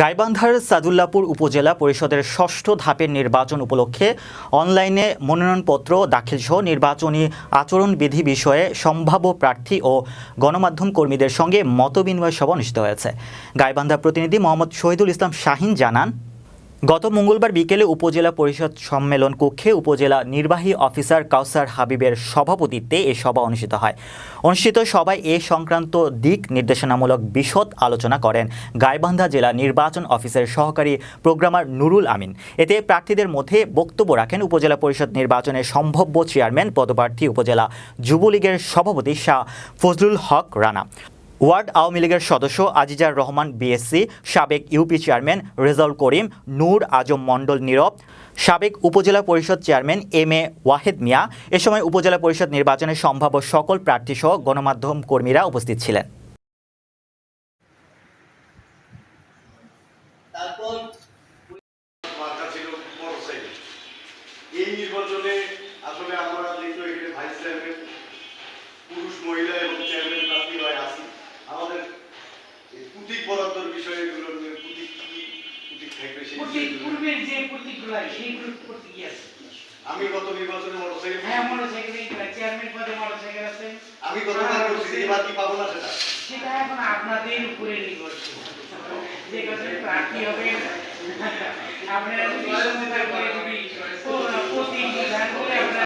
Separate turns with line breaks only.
গাইবান্ধার সাদুল্লাপুর উপজেলা পরিষদের ষষ্ঠ ধাপের নির্বাচন উপলক্ষে অনলাইনে মনোনয়নপত্র, দাখিল সহ নির্বাচনী আচরণবিধি বিষয়ে সম্ভাব্য প্রার্থী ও গণমাধ্যম কর্মীদের সঙ্গে মতবিনিময় সভা অনুষ্ঠিত হয়েছে। গাইবান্ধা প্রতিনিধি মোহাম্মদ শহীদুল ইসলাম শাহিন জানান গত মঙ্গলবার বিকেলে উপজেলা পরিষদ সম্মেলন কক্ষে উপজেলা নির্বাহী অফিসার কাউসার হাবিবের সভাপতিত্বে এ সভা অনুষ্ঠিত হয়। অনুষ্ঠিত সভায় এ সংক্রান্ত দিক নির্দেশনামূলক বিশদ আলোচনা করেন গাইবান্ধা জেলা নির্বাচন অফিসের সহকারী প্রোগ্রামার নুরুল আমিন। এতে প্রার্থীদের মধ্যে বক্তব্য রাখেন উপজেলা পরিষদ নির্বাচনের সম্ভাব্য চেয়ারম্যান, পদপ্রার্থী উপজেলা যুবলীগের সভাপতি শাহ ফজলুল হক রানা। ওয়ার্ড আওয়ামী লীগের সদস্য আজিজার রহমান বিএসসি, সাবেক ইউপি চেয়ারম্যান রেজাউল করিম, নূর আজম মণ্ডল নীরব, সাবেক উপজেলা পরিষদ chairman M A Wahed Mia. এ সময় উপজেলা পরিষদ নির্বাচনের সম্ভাব্য সকল প্রার্থীসহ গণমাধ্যম কর্মীরা উপস্থিত ছিলেন।
এই নির্বাচনে আসলে আমরা যেহেতু এখানে ভাইস চেয়ারম্যান পুরুষ মহিলা এবং চেয়ারম্যান প্রার্থী হয় আছি আমাদের পুতিক বরাদ্দর বিষয়ে এগুলো পুতিক পুতিক থাকবে সেই
পূর্বের যে প্রতীকগুলো সেইগুলো প্রতীকই আছে?
আমি গত নির্বাচনে মোটরসাইকেল
হ্যাঁ মোটরসাইকেল চেয়ারম্যান পদে মোটরসাইকেল আছে।
আমি পাবো না সেটা?
সেটা এখন আপনাদের উপরে নির্ভরশীল। যে কাছে প্রার্থী হবে আপনারা